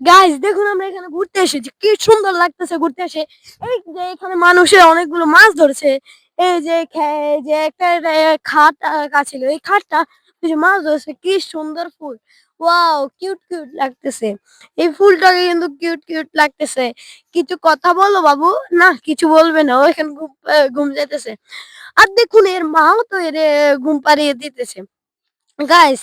Guys দেখুন আমরা এখানে ঘুরতে এসেছি। কি সুন্দর লাগতেছে ঘুরতে এসে। এই যে এখানে মানুষের অনেকগুলো মাছ ধরছে। এই যে যে একটা খাট আঁকা ছিল। এই খাটটা যে মাছ ধরছে। কি সুন্দর ফুল। ওয়াও কিউট কিউট লাগতেছে। এই ফুলটাকে কিন্তু কিউট কিউট লাগতেছে। কিছু কথা বলো বাবু? না, কিছু বলবে না। ও এখানে ঘুম ঘুম যাইতেছে। আর দেখুন, এর মাও তো এর ঘুম পাড়িয়ে দিতেছে। গাইস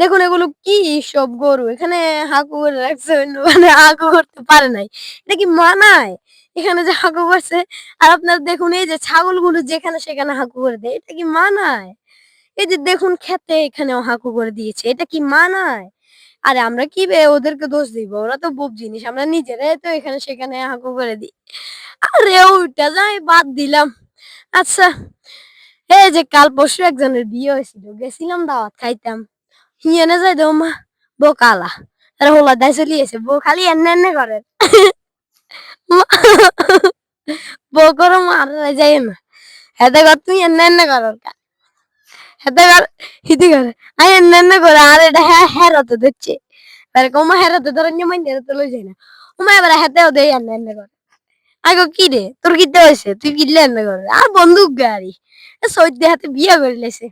দেখুন এগুলো কি সব গরু? এখানে হাঁকু করে রাখছে মানে হাঁকু করতে পারে নাই। এটা কি মানায়? এখানে যে হাঁকু করছে, আর আপনারা দেখুন এই যে ছাগলগুলো যেখানে সেখানে হাঁকু করে দেয়, এটা কি মানায়? এই যে দেখুন খেতে এখানেও হাঁকু করে দিয়েছে, এটা কি মানায়? আরে আমরা কি ওদেরকে দোষ দিব? ওরা তো বোব জিনিস, আমরা নিজেরাই তো এখানে সেখানে হাঁকু করে দিই। আরে ওইটা যাই বাদ দিলাম। আচ্ছা এই যে কাল পরশু একজনের বিয়ে হয়েছিল, গেছিলাম দাওয়াত খাইতাম। হিয়েনে যাই দেও মা বউ কালা আরে হোলা দাই চলি আছে, বউ খালি এনে এনে করে। বউ করো মার যাই না। হেতে কর তুই এনে এনে কর হেতে কর হিতি করে, আই এনে এনে করে, আর এটা হ্যাঁ হেরাতে দিচ্ছে এবারে কমা হেরাতে ধরে নিয়ে মাইন্ডে তো লই না। ওমা এবারে হেতেও দেই এনে এনে করে। আগে কি রে? তোর কিতে হয়েছে তুই কিনলে এনে করে আর বন্দুক গাড়ি। সৈদ্য হাতে বিয়ে করে লেছে।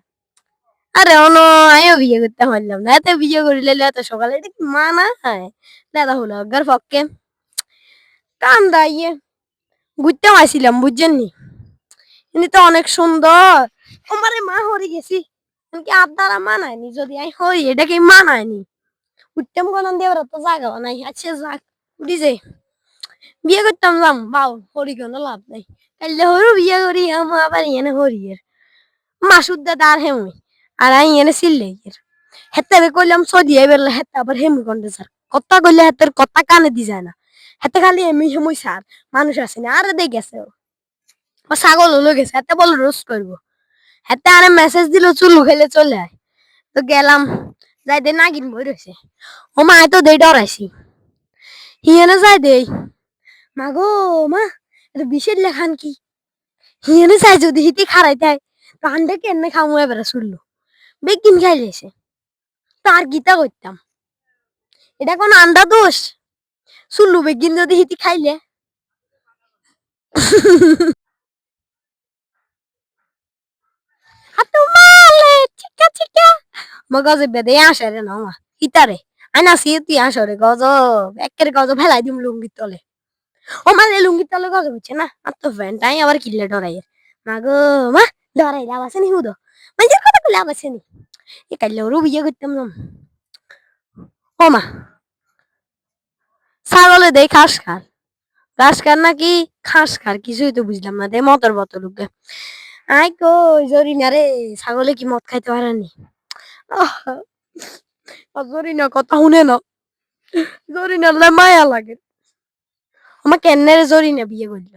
আরে অন আমিও বিয়ে করতে পারলাম না। এত বিয়ে করিলে এত সকালে। এটা কি মানা হয় দাদা হলো অজ্ঞার পক্ষে কান্দা ইয়ে। ঘুরতে আসছিলাম বুঝছেন নি? কিন্তু তো অনেক সুন্দর আমারে মা হরে গেছি। কি আদারা মানায়নি যদি আমি হই এটা কি মানায়নি উঠতাম কোন দেওয়ার তো জায়গা নাই। আচ্ছা যাক উঠি যাই বিয়ে করতাম যাম বাউ হরি কোনো লাভ নাই কাইলে হরু বিয়ে করি আমার আবার এনে হরিয়ের মাসুদ দাদা আর হেমুই আর আই এনে সিললে হেতে কইলাম সদি এবার হেতে আবার হেমু কন্ডে স্যার কথা কইলে হেতের কথা কানে দি যায় না হেতে খালি এমনি হেমুই স্যার মানুষ আসে না আরে দেখ গেছে ও ছাগল হলো গেছে হেতে বল রোজ করব হেতে আরে মেসেজ দিল চুলু খেলে চলে আয় তো গেলাম যাই দে নাগিন বই রয়েছে ও মা তো দেই ডরাইছি হিয়ানে যাই দেই মা গো মা এটা বিষের লেখান কি? হিয়ানে চাই যদি হিতি খারাই দেয় আন্ডা কেন খামু এবারে শুনলো? বেগিন খাইলেছে তার গীতা করতাম। এটা কোন আন্ডা দোষ? শুনলু বেগিন যদি হিতি খাইলে। মগজে বেদে আসে রে না, মা। হিতারে আইনা সি তুই আসো রে, গজব, একের গজব ফেলাই দিম লুঙ্গির তলে। ও মানে লুঙ্গির তলে গজব হচ্ছে না আর তো ফ্যানটাই আবার কিনলে ডরাই মা গো মা ডরাই লাভ আছে নি হুদো মানুষের কথা কইলে লাভ আছে নি এ কাইলে ওরও বিয়ে করতাম না ও মা ছাগলে দেই খাস খার ঘাস খার নাকি খাস খার কিছুই তো বুঝলাম না দে মতর বতর উঠবে আই কই জরিনা রে ছাগলে কি মদ খাইতে পারেনি জরিনা কথা শুনে না জরিনার লে মায়া লাগে আমার কেন্নের জরিনা বিয়ে করল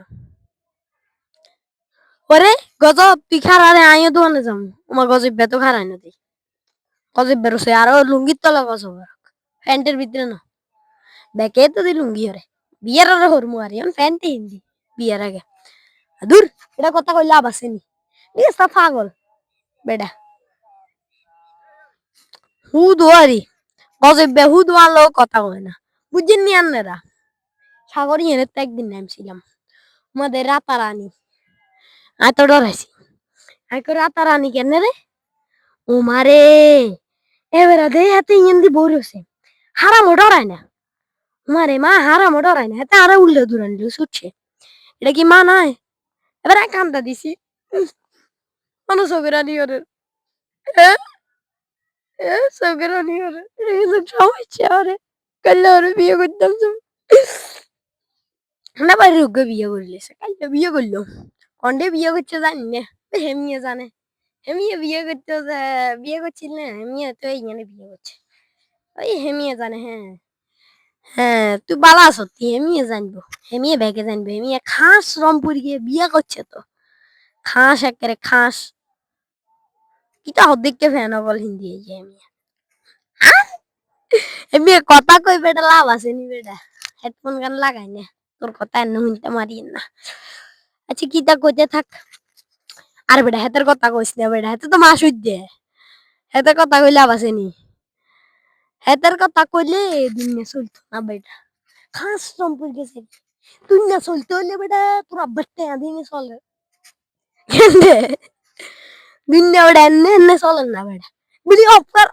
ওরে গজব তুই খারারে আইও দোকানে যাম আমার গজব তো খারাই না তুই গজব বেরোছে আর লুঙ্গির তলা গজব প্যান্টের ভিতরে না। বেকে তো দি লুঙ্গি হরে বিয়ের আর হরমু আর এখন প্যান্টে হিন্দি বিয়ের আগে। দূর এটা কথা কই লাভ আছে নি? আছে পাগল, বেডা। হু দোয়ারি গজবে হু দোয়ালো কথা কয় না। বুঝছেন নি আন্নারা সাগরী এনে তো একদিন নামছিলাম আমাদের রাতারানি আয় তো ডরাইছি আয় করে রাতারানি কেন রে ও মারে এবারে দে হাতে ইন্দি বইরছে হারামো ডরায় না মারে মা হারামো ডরায় না হাতে আরও উল্লে দূরান দিল ছুটছে এটা কি মা নয় এবার এক কান্দা দিছি মানুষ সবিরানি ওরে সবিরানি ওরে সমস্যা ওরে কাল্লা ওরে বিয়ে করতাম সব না বাড়ির রোগে বিয়ে করলে কাল্লা বিয়ে করল কন্ডে বিয়ে করছে জানি না হেমিয়ে জানে হেমিয়ে বিয়ে করতে বিয়ে করছিল না হেমিয়ে তো এইখানে বিয়ে করছে ওই হেমিয়ে জানে হ্যাঁ হ্যাঁ তুই বালা সত্যি হেমিয়ে জানব হেমিয়ে ব্যাগে জানব হেমিয়ে খাস রংপুর গিয়ে বিয়ে করছে তো খাস একেবারে খাস কিটা দেখতে ফ্যান বল হিন্দি এই যে হেমিয়ে হেমিয়ে কথা কই বেটা লাভ আছে নি বেটা হেডফোন গান লাগাই না তোর কথা এনে শুনতে মারি না আচ্ছা কিটা কইতে থাক আর বেটা হেতের কথা কইস না বেটা হেতে তো মাস দে হেতে কথা কই লাভ আছে নি হেতার কথা কইলে দুনিয়া চলতো না বেটা খাস সম্পর্কে চাই দুনিয়া চলতে হলে বেটা তোর আব্বার টাকা দিয়ে চলে কেন্দে দুনিয়া বেটা এনে এনে চলে না বেটা বিড়ি অফ কর